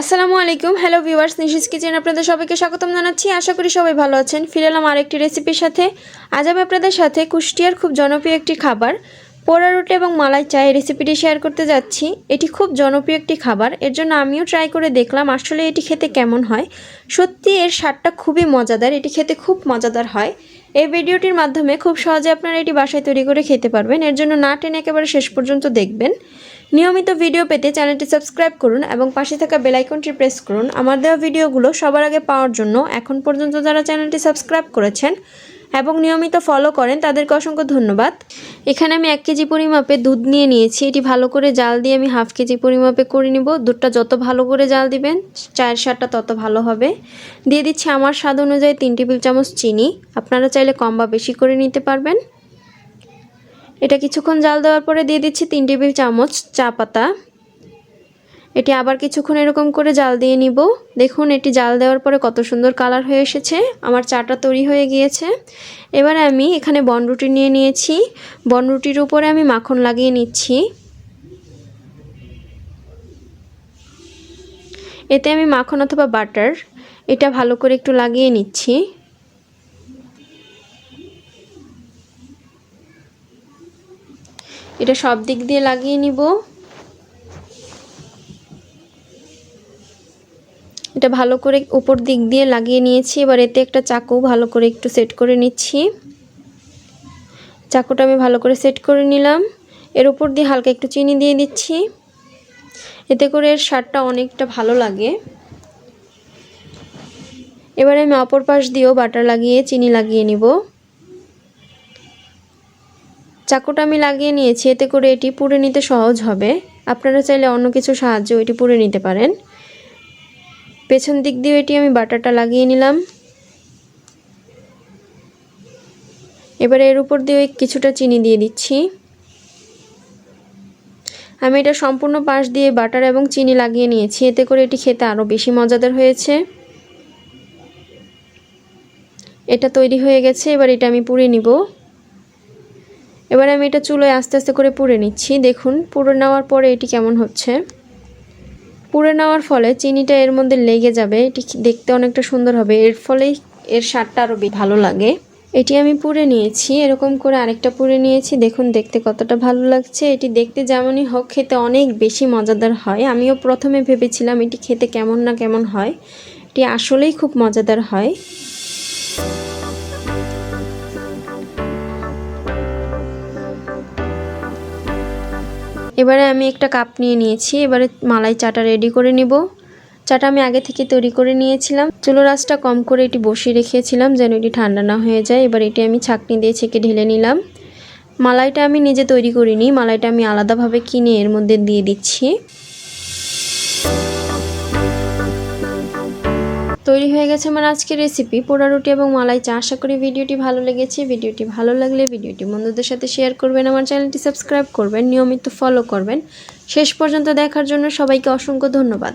আসসালামু আলাইকুম। Hello viewers Nishi's kitchen আপনাদের সবাইকে স্বাগতম জানাচ্ছি। আশা করি সবাই ভালো আছেন। ফিরে এলাম আরেকটি রেসিপির সাথে। আজ আমি আপনাদের সাথে কুষ্টিয়ার খুব জনপ্রিয় একটি খাবার, পোড়া রুটি এবং মালাই চা এই রেসিপিটি শেয়ার করতে যাচ্ছি। এটি খুব জনপ্রিয় একটি খাবার। এর জন্য আমিও ট্রাই করে দেখলাম আসলে এটি খেতে কেমন হয়। সত্যি এর স্বাদটা খুবই মজাদার। এটি খেতে খুব মজাদার হয়। এই ভিডিওটির মাধ্যমে খুব সহজে আপনারা এটি বাসায় তৈরি করে খেতে পারবেন। এর জন্য না টেনে একেবারে শেষ পর্যন্ত দেখবেন। নিয়মিত ভিডিও পেতে চ্যানেলটি সাবস্ক্রাইব করুন এবং পাশে থাকা বেল আইকনটি প্রেস করুন। আমার দেওয়া ভিডিওগুলো সবার আগে পাওয়ার জন্য এখন পর্যন্ত যারা চ্যানেলটি সাবস্ক্রাইব করেছেন এবং নিয়মিত ফলো করেন, তাদেরকে অসংখ্য ধন্যবাদ। এখানে আমি এক কেজি পরিমাপে দুধ নিয়ে নিয়েছি। এটি ভালো করে জাল দিয়ে আমি হাফ কেজি পরিমাপে করে নিব। দুধটা যত ভালো করে জাল দিবেন, চায়ের স্বাদটা তত ভালো হবে। দিয়ে দিচ্ছি আমার স্বাদ অনুযায়ী তিন টেবিল চামচ চিনি। আপনারা চাইলে কম বা বেশি করে নিতে পারবেন। এটা কিছুক্ষণ জাল দেওয়ার পরে দিয়ে দিচ্ছি তিন টেবিল চামচ চা পাতা। এটি আবার কিছুক্ষণ এরকম করে জাল দিয়ে নিব। দেখুন, এটি জাল দেওয়ার পরে কত সুন্দর কালার হয়ে এসেছে। আমার চাটা তৈরি হয়ে গিয়েছে। এবার আমি এখানে বনরুটি নিয়ে নিয়েছি। বনরুটির উপরে আমি মাখন লাগিয়ে নিচ্ছি। এতে আমি মাখন অথবা বাটার, এটা ভালো করে একটু লাগিয়ে নিচ্ছি। এটা সব দিক দিয়ে লাগিয়ে নিব। এটা ভালো করে উপর দিক দিয়ে লাগিয়ে নিয়েছি। এবার এতে একটা চাকু ভালো করে একটু সেট করে নিচ্ছি। চাকুটা আমি ভালো করে সেট করে নিলাম। এর উপর দিয়ে হালকা একটু চিনি দিয়ে দিচ্ছি। এতে করে এর স্বাদটা অনেকটা ভালো লাগে। এবারে আমি অপর পাশ দিয়েও বাটার লাগিয়ে, চিনি লাগিয়ে নিব। চাকুটা আমি লাগিয়ে নিয়েছি, এতে করে এটি পুড়ে নিতে সহজ হবে। আপনারা চাইলে অন্য কিছু সাহায্য এটি পুড়ে নিতে পারেন। পেছন দিক দিয়ে এটি আমি বাটারটা লাগিয়ে নিলাম। এবারে এর উপর দিয়ে কিছুটা চিনি দিয়ে দিচ্ছি। আমি এটা সম্পূর্ণ পাশ দিয়ে বাটার এবং চিনি লাগিয়ে নিয়েছি, এতে করে এটি খেতে আরও বেশি মজাদার হয়েছে। এটা তৈরি হয়ে গেছে, এবার এটা আমি পুড়ে নিব। এবার আমি এটা চুলোয় আস্তে আস্তে করে পুড়ে নিচ্ছি। দেখুন, পুড়ে নেওয়ার পরে এটি কেমন হচ্ছে। পুড়ে নেওয়ার ফলে চিনিটা এর মধ্যে লেগে যাবে। এটি দেখতে অনেকটা সুন্দর হবে। এর ফলেই এর স্বাদটা আরও ভালো লাগে। এটি আমি পুড়ে নিয়েছি। এরকম করে আরেকটা পুড়ে নিয়েছি। দেখুন, দেখতে কতটা ভালো লাগছে। এটি দেখতে যেমনই হোক, খেতে অনেক বেশি মজাদার হয়। আমিও প্রথমে ভেবেছিলাম এটি খেতে কেমন না কেমন হয়। এটি আসলেই খুব মজাদার হয়। এবারে আমি একটা কাপ নিয়ে নিয়েছি, এবারে মালাই চাটা রেডি করে নিব। চাটা আমি আগে থেকে তৈরি করে নিয়েছিলাম। চুলো রাসটা কম করে এটি বসিয়ে রেখেছিলাম যেন এটি ঠান্ডা না হয়ে যায়। এবার এটি আমি ছাকনি দিয়ে ছেঁকে ঢেলে নিলাম। মালাইটা আমি নিজে তৈরি করিনি, মালাইটা আমি আলাদাভাবে কিনে এর মধ্যে দিয়ে দিচ্ছি। তৈরি হয়ে গেছে আমার আজকের রেসিপি পোড়া রুটি এবং মালাই চা। আশা করি ভিডিওটি ভালো লেগেছে। ভিডিওটি ভালো লাগলে ভিডিওটি বন্ধুদের সাথে শেয়ার করবেন, আমার চ্যানেলটি সাবস্ক্রাইব করবেন, নিয়মিত ফলো করবেন। শেষ পর্যন্ত দেখার জন্য সবাইকে অসংখ্য ধন্যবাদ।